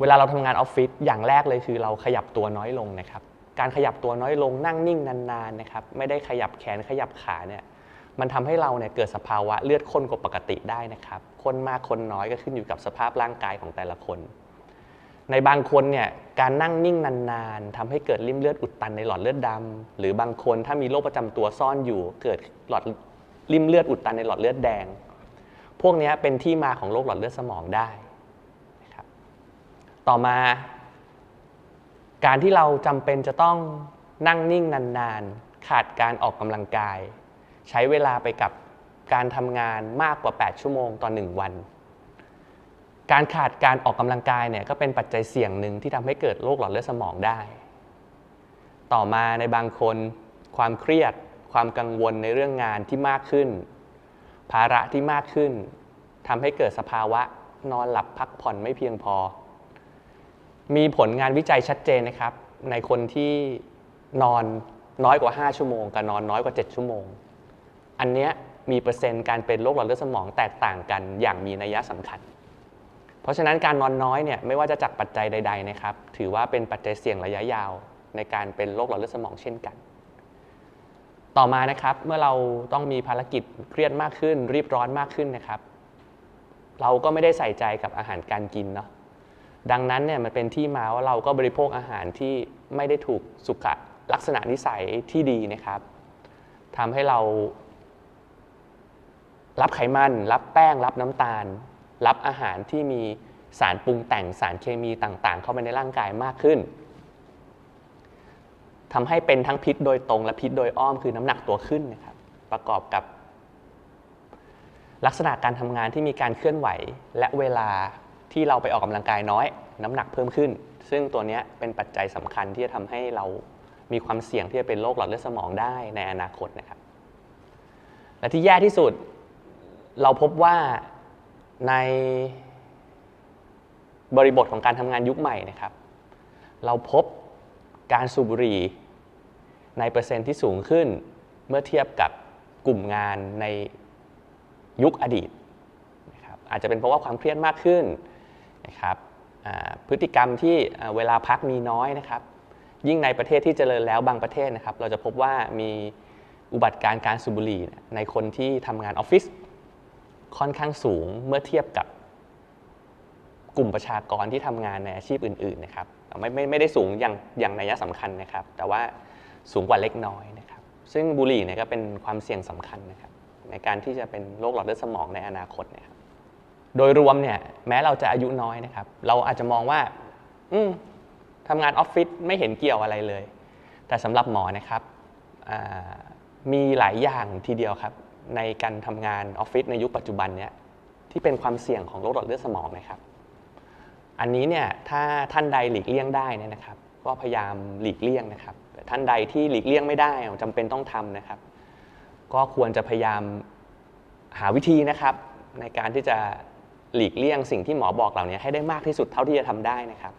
เวลาเราทำงานออฟฟิศอย่างแรกเลยคือเราขยับตัวน้อยลงนะครับ การขยับตัวน้อยลงนั่งนิ่งนานๆนะครับไม่ได้ขยับแขนขยับขาเนี่ยมันทำให้เราเนี่ยเกิดสภาวะเลือดข้นกว่าปกติได้นะครับข้นมากข้นน้อยก็ขึ้นอยู่กับสภาพร่างกายของแต่ละคน ในบางคนเนี่ยการนั่งนิ่งนานๆทำให้เกิดริ่มเลือดอุดตันในหลอดเลือดดำหรือบางคนถ้ามีโรคประจำตัวซ่อนอยู่ เกิดหลอดริ่มเลือดอุดตันในหลอดเลือดแดง พวกนี้เป็นที่มาของโรคหลอดเลือดสมองได้ ต่อมา การที่เราจำเป็นจะต้องนั่งนิ่งนานๆ ขาดการออกกำลังกาย ใช้เวลาไปกับการทำงานมากกว่า 8 ชั่วโมงต่อ 1 วัน การขาดการออกกำลังกายเนี่ยก็เป็นปัจจัยเสี่ยงหนึ่งที่ทำให้เกิดโรคหลอดเลือดสมองได้ ต่อมาในบางคน ความเครียด ความกังวลในเรื่องงานที่มากขึ้น ภาระที่มากขึ้นทำให้เกิดสภาวะนอนหลับพักผ่อนไม่เพียงพอ มีผลงานวิจัยชัดเจนนะครับ ในคนที่นอนน้อยกว่า 5 ชั่วโมง กับนอนน้อยกว่า 7 ชั่วโมง อันเนี้ยมีเปอร์เซ็นต์การเป็นโรคหลอดเลือดสมองแตกต่างกันอย่างมีนัยสำคัญ เพราะฉะนั้นการนอนน้อยเนี่ยไม่ว่าจะจากปัจจัยใด ๆนะครับ ถือว่าเป็นปัจจัยเสี่ยงระยะยาวในการเป็นโรคหลอดเลือดสมองเช่นกัน ต่อมานะครับเมื่อเราต้องมีภารกิจเครียดมากขึ้น รีบร้อนมากขึ้นนะครับ เราก็ไม่ได้ใส่ใจกับอาหารการกินเนาะ ดังนั้นเนี่ยมันเป็นที่มาว่าเราก็บริโภคอาหารที่ไม่ได้ถูกสุขลักษณะนิสัยที่ดีนะครับทำให้เรา รับไขมัน รับแป้ง รับน้ำตาล รับอาหารที่มีสารปรุงแต่งสารเคมีต่างๆ เข้าไปในร่างกายมากขึ้นทำให้เป็นทั้งพิษโดยตรงและพิษโดยอ้อมคือน้ำหนักตัวขึ้นนะครับ ประกอบกับ ลักษณะการทำงานที่มีการเคลื่อนไหวและเวลา ที่เราไปออกกำลังกายน้อย น้ำหนักเพิ่มขึ้น ซึ่งตัวนี้เป็นปัจจัยสำคัญที่จะทำให้เรามีความเสี่ยงที่จะเป็นโรคหลอดเลือดสมองได้ในอนาคตนะครับ และที่แย่ที่สุด เราพบว่าในบริบทของการทำงานยุคใหม่นะครับ เราพบการสูบบุหรี่ในเปอร์เซ็นต์ที่สูงขึ้น เมื่อเทียบกับกลุ่มงานในยุคอดีตนะครับอาจจะเป็นเพราะว่าความเครียดมากขึ้น นะครับพฤติกรรมที่เวลาพักมีน้อยนะครับ ยิ่งในประเทศที่เจริญแล้วบางประเทศนะครับ เราจะพบว่ามีอุบัติการณ์การสูบบุหรี่ในคนที่ทำงานออฟฟิศค่อนข้างสูงเมื่อเทียบกับกลุ่มประชากรที่ทำงานในอาชีพอื่น ๆ นะครับไม่ไม่ไม่ได้สูงอย่างอย่างนัยสำคัญนะครับ แต่ว่าสูงกว่าเล็กน้อยนะครับ ซึ่งบุหรี่เนี่ยก็เป็นความเสี่ยงสำคัญนะครับ ในการที่จะเป็นโรคหลอดเลือดสมองในอนาคตนะครับ โดยรวมเนี่ยแม้เราจะอายุน้อยนะครับ เราอาจจะมองว่า อืมทำงานออฟฟิศไม่เห็นเกี่ยวอะไรเลย แต่สำหรับหมอนะครับมีหลายอย่างทีเดียวครับ ในการทำงานออฟฟิศในยุคปัจจุบันเนี่ยที่เป็นความเสี่ยงของโรคหลอดเลือดสมองนะครับ อันนี้เนี่ยถ้าท่านใดหลีกเลี่ยงได้นี่นะครับ ก็พยายามหลีกเลี่ยงนะครับแต่ท่านใดที่หลีกเลี่ยงไม่ได้จำเป็นต้องทำนะครับ ก็ควรจะพยายามหาวิธีนะครับในการที่จะ หลีกเลี่ยงสิ่งที่หมอบอกเหล่านี้ให้ได้มากที่สุดเท่าที่จะทำได้นะครับ